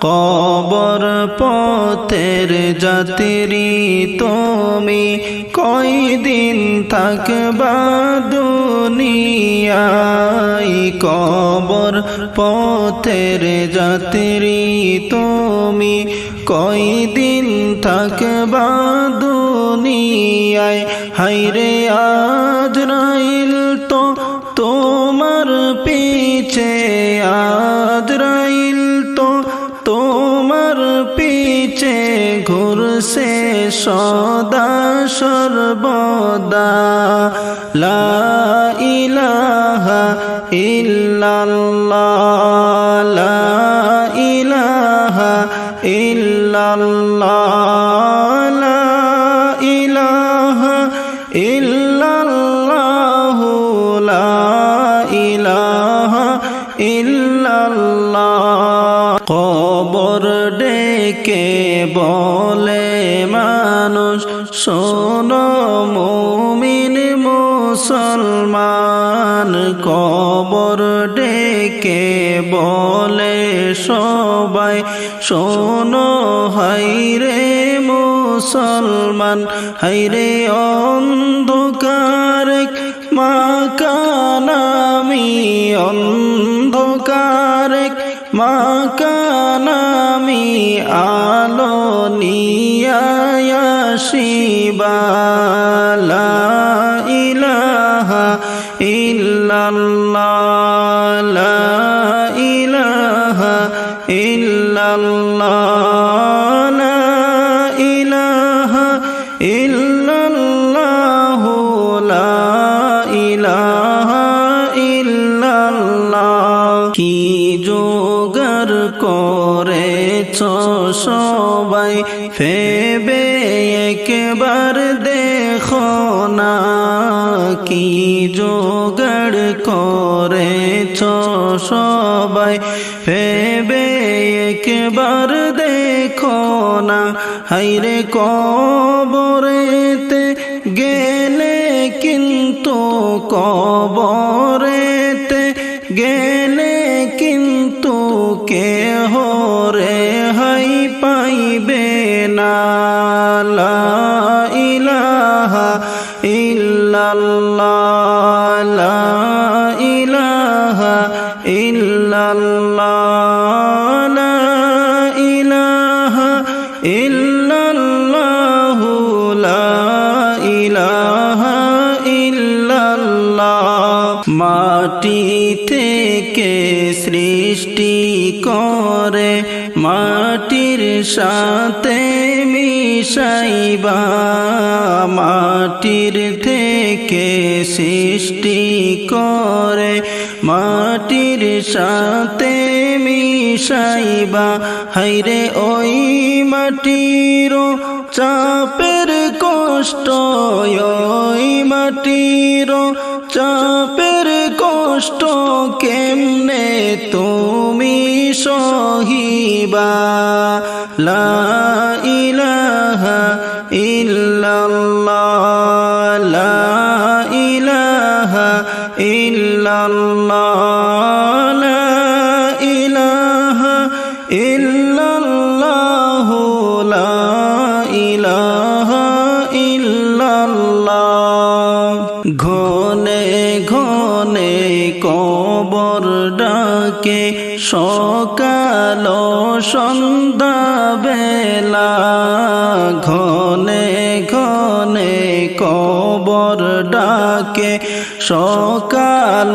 কবর পথের যাত্রী তুমি কয়দিন থাকবা দুনিয়ায়? কবর পথের যাত্রী তুমি কয়দিন থাকবা দুনিয়ায়? হাইরে আজরাইল ঘুরছে সদা সর্বদা লা ইলাহা ইল্লাল্লাহ লা ইলাহা ইল্লাল্লাহ লা শোনো মুমিন মুসলমান, কবর ডেকে বলে সবাই, শোনো হাইরে মুসলমান হাইরে অন্ধকার মাকানামি অন্ধকার মাকানামি আলো ইল্লাল্লাহ লা ইলাহা ইল্লাল্লাহ ইলাহা কি সবাই? ফেবে একবার দেখো না কি যোগাড় করেছ সবাই, ভেবে একবার দেখো না। হাইরে কবরেতে গেলে কিন্তু কবরেতে গেলে কিন্তু কেহ ইল্লাল্লাহ লা ইলাহা ইল্লাল্লাহ। মাটি থেকে সৃষ্টি করে, মাটির সাথে মিশাইবা। মাটির থেকে সৃষ্টি করে মাটির সাথে মিশাইবা হাইরে ওই মাটির চাপের কষ্ট, ওই মাটির চাপের কষ্ট কেমনে তুমি সহিবা? লা ইলাহা ইল্লাল্লাহ, লা ইলাহা ইল্লাল্লাহ। ঘনে ঘনে কবর ডাকে, সকাল সন্ধ্যা বেলা। ঘনে ঘনে কবর ডাকে, সকাল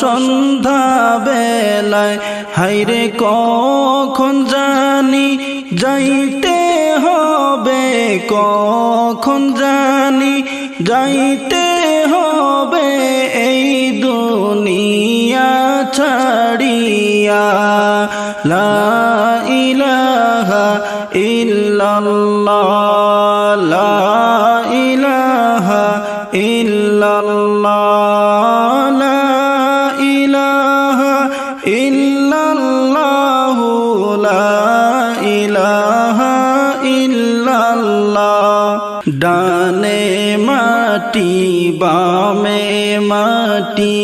সন্ধ্যা বেলায়। হাইরে কখন জানি যাইতে হবে, কখন জানি যাইতে লা ইলাহা ইল্লাল্লাহ, লা ইলাহা ইল্লাল্লাহ, লা ইলাহা ইল্লাল্লাহ, লা ইলাহা ইল্লাল্লাহ। ডানে মাটি, বামে মাটি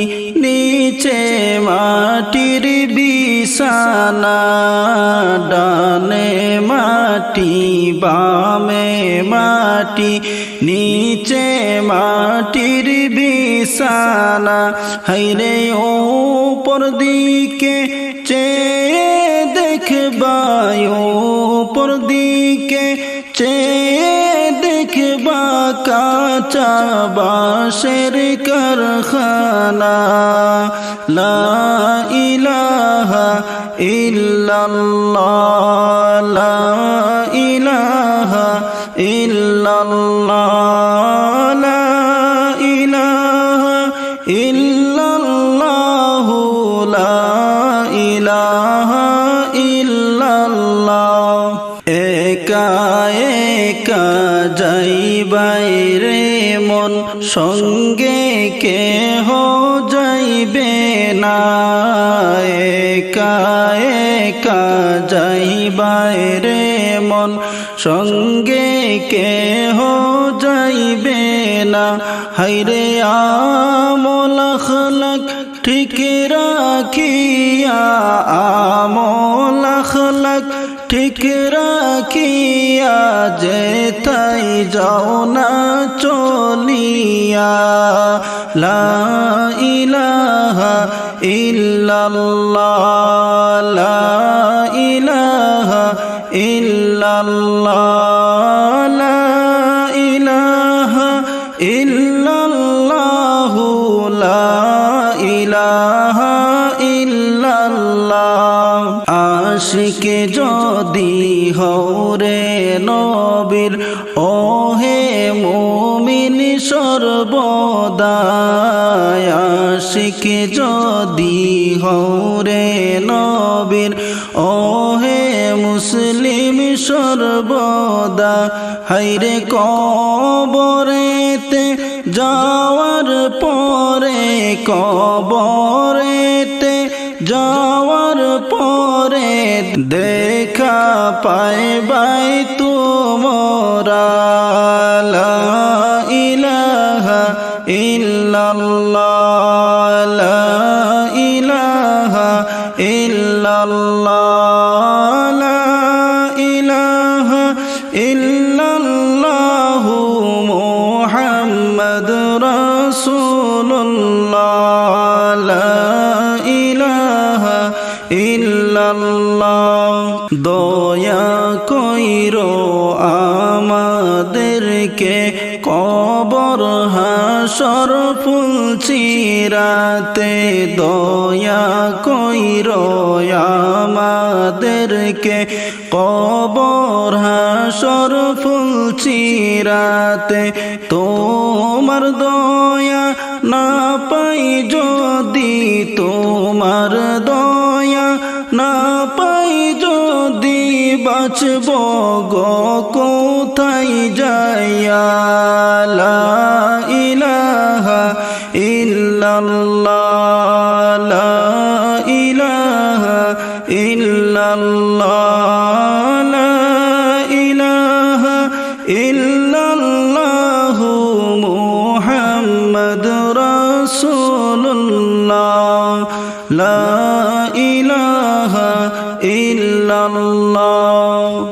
মাটির বিছানা, ডানে মাটি, বামে মাটি, নিচে মাটির বিছানা। হাইরে ওপর দিকে চেয়ে দেখবায়, ওপর দিকে দেখবা কাঁচা বাঁশের কারখানা। লা ইলাহা ইল্লাল্লাহ, লা ইলাহা ইল্লাল্লাহ, লা ইলাহা ইল্লাল্লাহ, লা ইলাহা ইল্লাল্লাহ। একা একা মন সঙ্গে কেহ যাইবে না। একা একা যাই বাইরে মন সঙ্গে কেহ যাইবে না। হাইরে আমল খলক ঠিক রাখিয়া, আমল খলক ঠিক রাখিয়া যে তাই যাও না লা ইলাহা ইল্লাল্লাহ লা ইলাহা লা ইলাহা ইলাহা আশিকে যদি হরে নবীর সর্বদায় আশিকে যদি হরে নবীর, ওহে মুসলিম সর্বদা হাইরে কবরেতে যাওয়ার পরে, কবরেতে যাওয়ার পরে দেখা পাই বাই ইলাহা ইল্লাল্লাহ। দয়া কইরো আমাদেরকে কবর হাসর ফুল চিরাতে। দয়া কইরো আমাদেরকে কবর হাসর ফুল চিরাতে। তোমার দয়া না পাই যদি তোমার দয়া না পাই যদি বাঁচব গো কোথায় যাইয়া? ইলাহা ইল্লাল্লাহ।